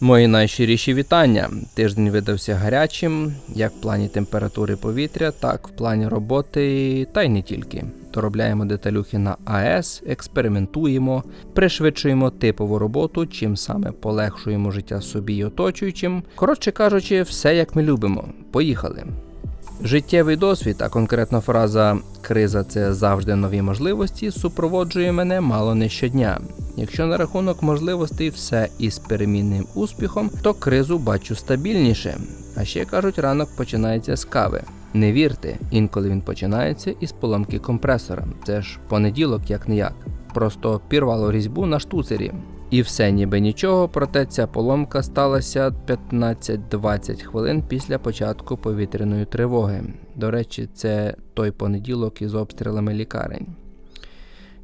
Мої найщиріші вітання. Тиждень видався гарячим, як в плані температури повітря, так в плані роботи, та й не тільки. Доробляємо деталюхи на АЕС, експериментуємо, пришвидшуємо типову роботу, чим саме полегшуємо життя собі і оточуючим. Коротше кажучи, все як ми любимо. Поїхали. Життєвий досвід, а конкретно фраза криза це завжди нові можливості, супроводжує мене мало не щодня. Якщо на рахунок можливостей все із перемінним успіхом, то кризу бачу стабільніше. А ще кажуть, ранок починається з кави. Не вірте, інколи він починається із поломки компресора. Це ж понеділок, як не. Просто пірвало різьбу на штуцері. І все ніби нічого, проте ця поломка сталася 15-20 хвилин після початку повітряної тривоги. До речі, це той понеділок із обстрілами лікарень.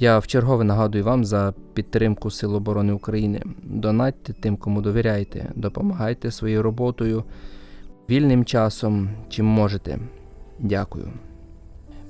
Я вчергове нагадую вам за підтримку Сил оборони України. Донатьте тим, кому довіряєте, допомагайте своєю роботою, вільним часом, чим можете. Дякую.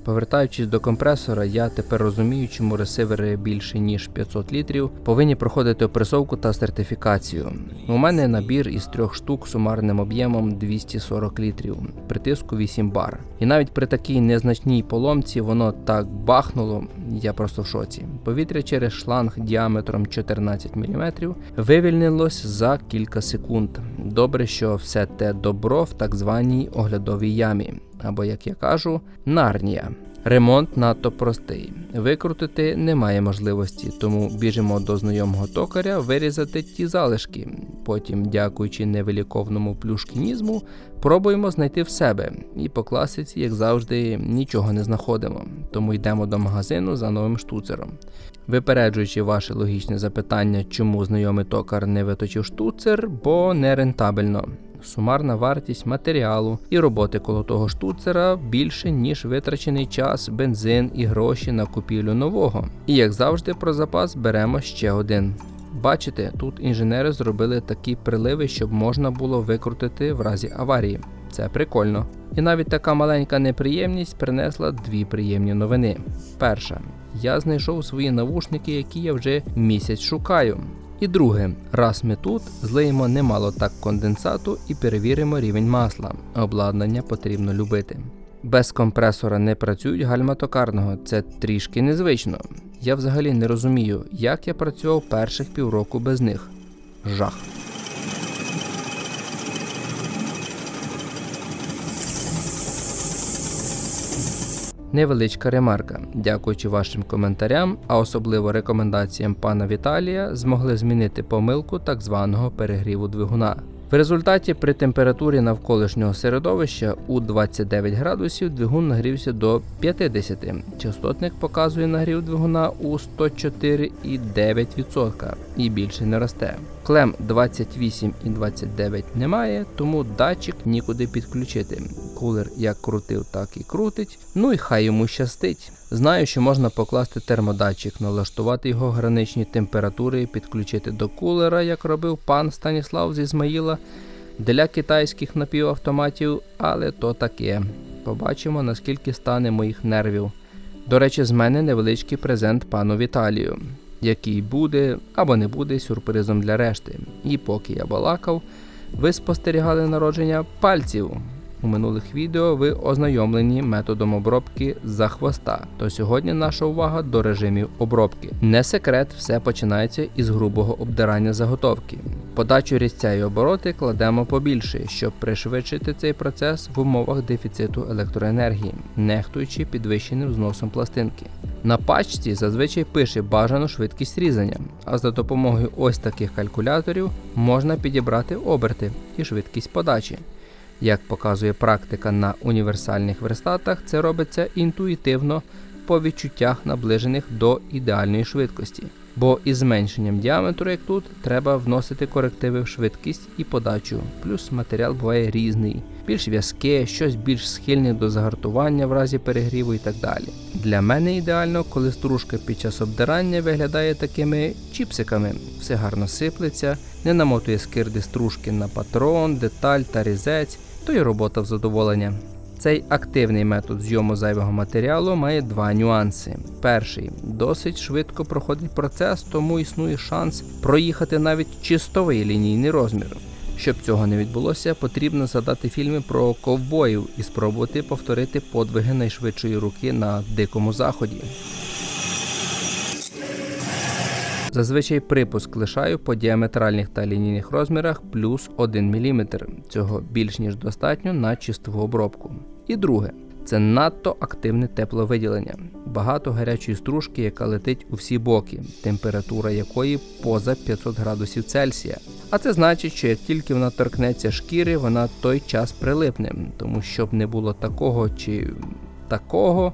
Повертаючись до компресора, я тепер розумію, чому ресивери більше ніж 500 літрів повинні проходити опресовку та сертифікацію. У мене набір із трьох штук сумарним об'ємом 240 літрів, притиску 8 бар. І навіть при такій незначній поломці воно так бахнуло, я просто в шоці. Повітря через шланг діаметром 14 мм вивільнилось за кілька секунд. Добре, що все те добро в так званій оглядовій ямі або, як я кажу, нарнія. Ремонт надто простий. Викрутити немає можливості, тому біжимо до знайомого токаря вирізати ті залишки. Потім, дякуючи невиліковному плюшкінізму, пробуємо знайти в себе. І по класиці, як завжди, нічого не знаходимо. Тому йдемо до магазину за новим штуцером. Випереджуючи ваше логічне запитання, чому знайомий токар не виточив штуцер, бо не рентабельно. Сумарна вартість матеріалу і роботи коло того штуцера більше, ніж витрачений час, бензин і гроші на купівлю нового. І як завжди, про запас беремо ще один. Бачите, тут інженери зробили такі приливи, щоб можна було викрутити в разі аварії. Це прикольно. І навіть така маленька неприємність принесла дві приємні новини. Перша, я знайшов свої навушники, які я вже місяць шукаю. І друге, раз ми тут, злиємо немало так конденсату і перевіримо рівень масла. Обладнання потрібно любити. Без компресора не працюють гальма токарного, це трішки незвично. Я взагалі не розумію, як я працював перших півроку без них. Жах. Невеличка ремарка. Дякуючи вашим коментарям, а особливо рекомендаціям пана Віталія, змогли змінити помилку так званого перегріву двигуна. В результаті при температурі навколишнього середовища у 29 градусів двигун нагрівся до 50. Частотник показує нагрів двигуна у 104,9% і більше не росте. Клем 28 і 29 немає, тому датчик нікуди підключити. Кулер як крутив, так і крутить. Ну і хай йому щастить. Знаю, що можна покласти термодатчик, налаштувати його граничні температури, підключити до кулера, як робив пан Станіслав з Ізмаїла для китайських напівавтоматів, але то таке. Побачимо, наскільки стане моїх нервів. До речі, з мене невеличкий презент пану Віталію, який буде або не буде сюрпризом для решти. І поки я балакав, ви спостерігали народження пальців. У минулих відео ви ознайомлені методом обробки за хвоста, то сьогодні наша увага до режимів обробки. Не секрет, все починається із грубого обдирання заготовки. Подачу різця і обороти кладемо побільше, щоб пришвидшити цей процес в умовах дефіциту електроенергії, нехтуючи підвищеним зносом пластинки. На пачці зазвичай пише бажану швидкість різання, а за допомогою ось таких калькуляторів можна підібрати оберти і швидкість подачі. Як показує практика на універсальних верстатах, це робиться інтуїтивно по відчуттях наближених до ідеальної швидкості. Бо із зменшенням діаметру, як тут, треба вносити корективи в швидкість і подачу. Плюс матеріал буває різний, більш в'язке, щось більш схильне до загартування в разі перегріву і так далі. Для мене ідеально, коли стружка під час обдирання виглядає такими чіпсиками, все гарно сиплеться, не намотує скирди стружки на патрон, деталь та різець, то й робота в задоволення. Цей активний метод зйому зайвого матеріалу має два нюанси. Перший досить швидко проходить процес, тому існує шанс проїхати навіть чистовий лінійний розмір. Щоб цього не відбулося, потрібно згадати фільми про ковбоїв і спробувати повторити подвиги найшвидшої руки на дикому заході. Зазвичай припуск лишаю по діаметральних та лінійних розмірах плюс 1 мм. Цього більш ніж достатньо на чистову обробку. І друге. Це надто активне тепловиділення, багато гарячої стружки, яка летить у всі боки, температура якої поза 500 градусів Цельсія. А це значить, що як тільки вона торкнеться шкіри, вона той час прилипне, тому щоб не було такого чи такого,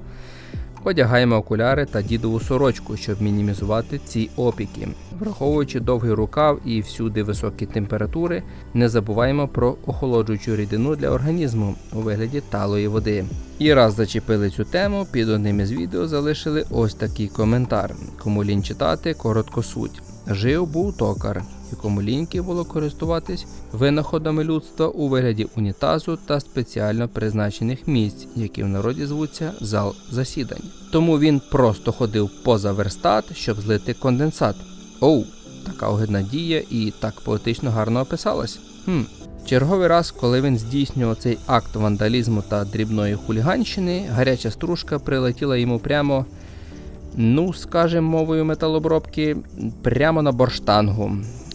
Одягаємо окуляри та дідову сорочку, щоб мінімізувати ці опіки. Враховуючи довгий рукав і всюди високі температури, не забуваємо про охолоджуючу рідину для організму у вигляді талої води. І раз зачепили цю тему, під одним із відео залишили ось такий коментар. Кому лінь читати, коротко суть. Жив був токар, якому ліньки було користуватись винаходами людства у вигляді унітазу та спеціально призначених місць, які в народі звуться зал засідань. Тому він просто ходив поза верстат, щоб злити конденсат. Оу, така огидна дія і так поетично гарно описалась. Хм. Черговий раз, коли він здійснював цей акт вандалізму та дрібної хуліганщини, гаряча стружка прилетіла йому прямо ну, скажем, мовою металобробки, прямо на борштангу.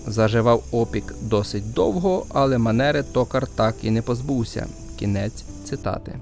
Заживав опік досить довго, але манери токар так і не позбувся. Кінець цитати.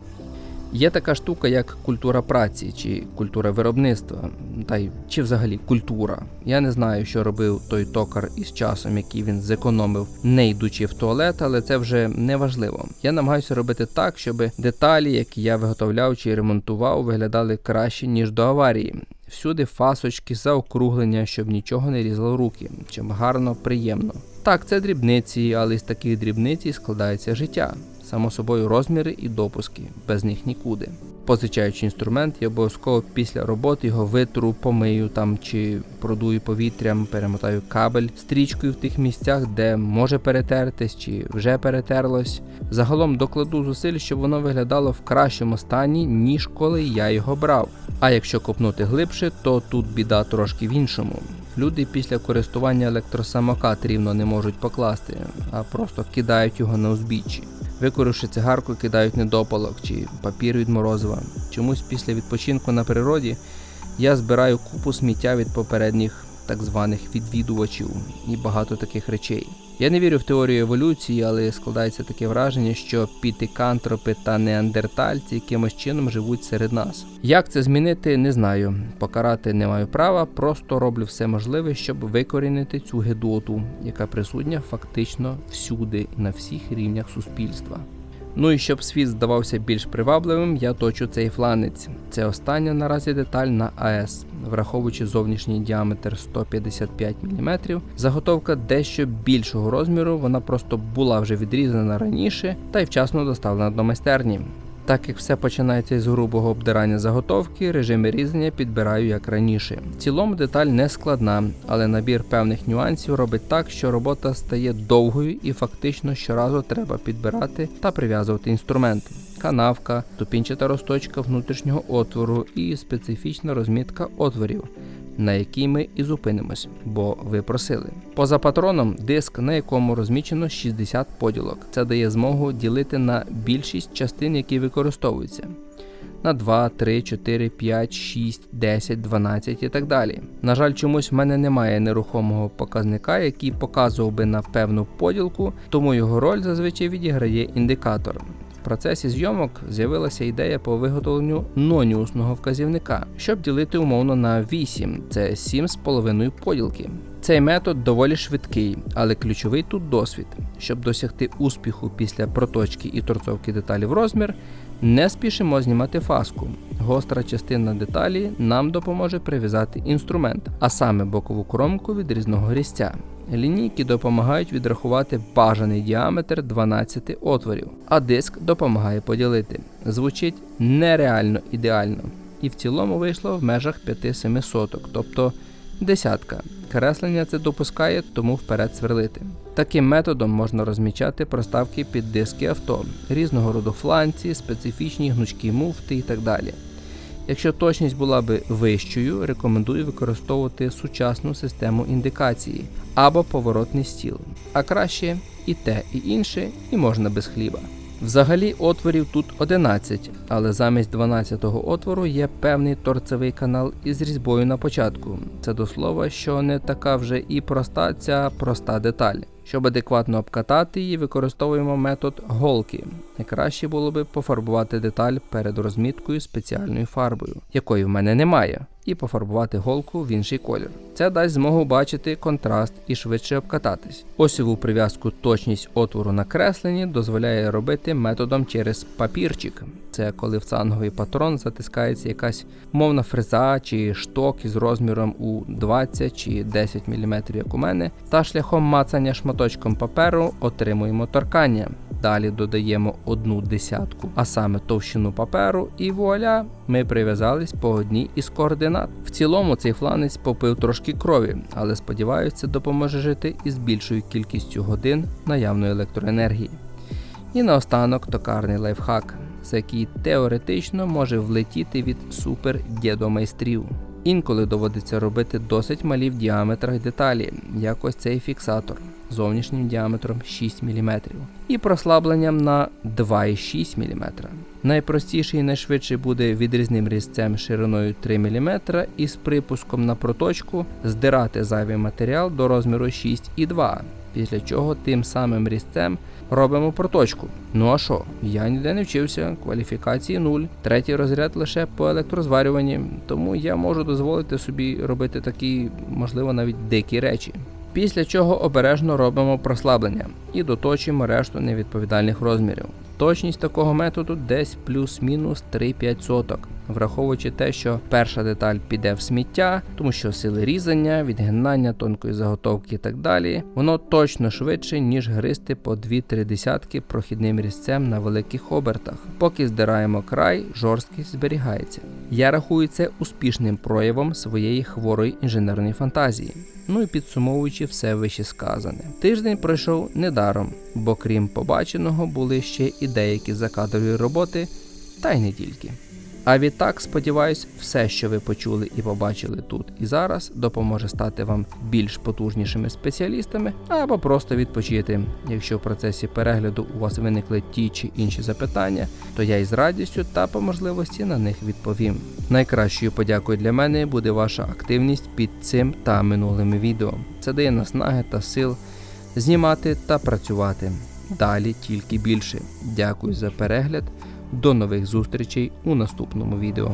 Є така штука, як культура праці чи культура виробництва, та й чи взагалі культура. Я не знаю, що робив той токар із часом, який він зекономив, не йдучи в туалет, але це вже не важливо. Я намагаюся робити так, щоб деталі, які я виготовляв чи ремонтував, виглядали краще ніж до аварії. Всюди фасочки, заокруглення, щоб нічого не різало руки, чим гарно, приємно. Так, це дрібниці, але з таких дрібниць складається життя. Само собою розміри і допуски, без них нікуди. Позичаючи інструмент, я обов'язково після роботи його витру, помию там чи продую повітрям, перемотаю кабель стрічкою в тих місцях, де може перетертись чи вже перетерлось. Загалом докладу зусиль, щоб воно виглядало в кращому стані, ніж коли я його брав. А якщо копнути глибше, то тут біда трошки в іншому. Люди після користування електросамокат рівно не можуть покласти, а просто кидають його на узбіччі. Викоривши цигарку, кидають недопалок чи папір від морозива. Чомусь після відпочинку на природі я збираю купу сміття від попередніх так званих відвідувачів і багато таких речей. Я не вірю в теорію еволюції, але складається таке враження, що пітикантропи та неандертальці якимось чином живуть серед нас. Як це змінити, не знаю. Покарати не маю права, просто роблю все можливе, щоб викорінити цю гедоту, яка присутня фактично всюди на всіх рівнях суспільства. Ну і щоб світ здавався більш привабливим, я точу цей фланець. Це остання наразі деталь на АЕС. Враховуючи зовнішній діаметр 155 мм, заготовка дещо більшого розміру, вона просто була вже відрізана раніше та й вчасно доставлена до майстерні. Так як все починається з грубого обдирання заготовки, режими різання підбираю як раніше. В цілому деталь не складна, але набір певних нюансів робить так, що робота стає довгою і фактично щоразу треба підбирати та прив'язувати інструмент. Канавка, ступінчата розточка внутрішнього отвору і специфічна розмітка отворів, на якій ми і зупинимось, бо ви просили. Поза патроном диск, на якому розмічено 60 поділок. Це дає змогу ділити на більшість частин, які використовуються. На 2, 3, 4, 5, 6, 10, 12 і так далі. На жаль, чомусь в мене немає нерухомого показника, який показував би на певну поділку, тому його роль зазвичай відіграє індикатор. В процесі зйомок з'явилася ідея по виготовленню ноніусного вказівника, щоб ділити умовно на 8, це 7,5 поділки. Цей метод доволі швидкий, але ключовий тут досвід. Щоб досягти успіху після проточки і торцовки деталі в розмір, не спішимо знімати фаску. Гостра частина деталі нам допоможе прив'язати інструмент, а саме бокову кромку від різного грістя. Лінійки допомагають відрахувати бажаний діаметр 12 отворів, а диск допомагає поділити. Звучить нереально ідеально. І в цілому вийшло в межах 5-7 соток, тобто десятка. Креслення це допускає, тому вперед сверлити. Таким методом можна розмічати проставки під диски авто, різного роду фланці, специфічні гнучкі муфти і так далі. Якщо точність була би вищою, рекомендую використовувати сучасну систему індикації або поворотний стіл, а краще і те, і інше, і можна без хліба. Взагалі отворів тут 11, але замість 12-го отвору є певний торцевий канал із різьбою на початку. Це до слова, що не така вже і проста ця проста деталь. Щоб адекватно обкатати її, використовуємо метод голки. Найкраще було би пофарбувати деталь перед розміткою спеціальною фарбою, якої в мене немає, і пофарбувати голку в інший колір. Це дасть змогу бачити контраст і швидше обкататись. Осьову прив'язку точність отвору на кресленні дозволяє робити методом через папірчик. Це коли в цанговий патрон затискається якась мовна фреза чи шток із розміром у 20 чи 10 мм, як у мене, та шляхом мацання шматочком паперу отримуємо торкання. Далі додаємо одну десятку, а саме товщину паперу, і вуаля, ми прив'язались по одній із координат. В цілому цей фланець попив трошки крові, але сподіваюся, допоможе жити із більшою кількістю годин наявної електроенергії. І наостанок токарний лайфхак, за який теоретично може влетіти від супер дєдомайстрів. Інколи доводиться робити досить малі в діаметрах деталі, як ось цей фіксатор зовнішнім діаметром 6 мм і прослабленням на 2,6 мм. Найпростіший і найшвидший буде відрізним різцем шириною 3 мм і з припуском на проточку здирати зайвий матеріал до розміру 6,2 після чого тим самим різцем робимо проточку. Ну а що? Я ніде не вчився, кваліфікації нуль, третій розряд лише по електрозварюванні, тому я можу дозволити собі робити такі, можливо, навіть дикі речі. Після чого обережно робимо прослаблення і доточуємо решту невідповідальних розмірів. Точність такого методу десь плюс-мінус 3-5 соток, враховуючи те, що перша деталь піде в сміття, тому що сили різання, відгинання тонкої заготовки і так далі, воно точно швидше, ніж гристи по 2-3 десятки прохідним різцем на великих обертах. Поки здираємо край, жорсткість зберігається. Я рахую це успішним проявом своєї хворої інженерної фантазії. Ну і підсумовуючи все вище сказане. Тиждень пройшов недаром, бо крім побаченого були ще і деякі закадрові роботи, та й не тільки. А відтак, сподіваюсь, все, що ви почули і побачили тут і зараз, допоможе стати вам більш потужнішими спеціалістами або просто відпочити. Якщо в процесі перегляду у вас виникли ті чи інші запитання, то я із радістю та по можливості на них відповім. Найкращою подякою для мене буде ваша активність під цим та минулими відео. Це дає наснаги та сил знімати та працювати. Далі тільки більше. Дякую за перегляд. До нових зустрічей у наступному відео.